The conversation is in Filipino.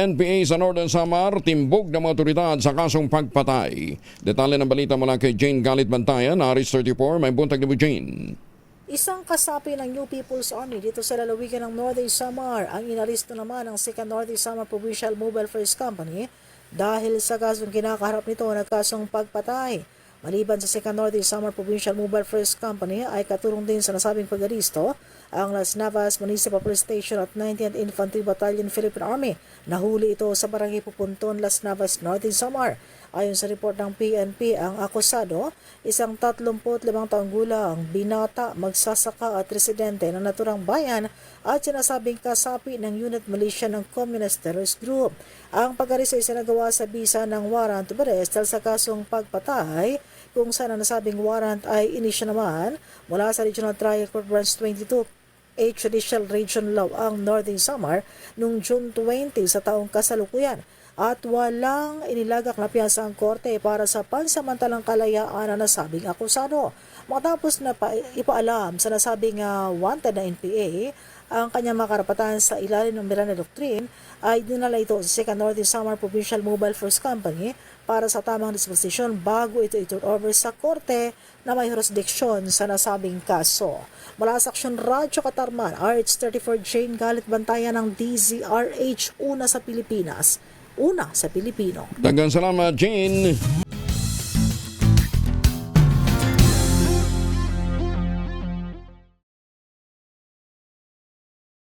PNPA sa Northern Samar timbog ng mga sa kasong pagpatay. Detalye ng balita mula kay Jane Galit Bantayan, Aris 34, may buntag ni Jane. Isang kasapi ng New People's Army dito sa lalawigan ng Northern Samar ang inaristo naman ng 2nd Northern Samar Provincial Mobile First Company dahil sa kasong kinakaharap nito na kasong pagpatay. Maliban sa 2nd Northern Samar Provincial Mobile First Company ay katulong din sa nasabing pag-aristo ang Las Navas Municipal Police Station at 90th Infantry Battalion Philippine Army. Nahuli ito sa Barangay Pupunton, Las Navas, Northern Samar. Ayon sa report ng PNP, ang akusado, isang 35 taong gulang, binata, magsasaka at residente ng naturang bayan at sinasabing kasapi ng unit militia ng Communist Terrorist Group. Ang pag-aris ay sinagawa sa bisa ng warrant of arrest sa kasong pagpatay kung saan ang nasabing warrant ay inisya naman mula sa Regional Trial Court Branch 22 a Judicial Region Law ang Northern Samar noong June 20 sa taong kasalukuyan at walang inilagak na piyasa ang korte para sa pansamantalang kalayaan na nasabing akusado. Matapos na pa, ipaalam sa nasabing ah, wanted na NPA ang kanyang mga karapatan sa ilalim ng Miranda Doctrine ay dinala ito sa 2nd Northern Samar Provincial Mobile Force Company para sa tamang disposisyon bago ito ito over sa korte na may jurisdiksyon sa nasabing kaso. Mula sa Aksyon Radyo Katarman, RH34 Jane Galit Bantayan ng DZRH, una sa Pilipinas, una sa Pilipino. Dagang salamat, Jane.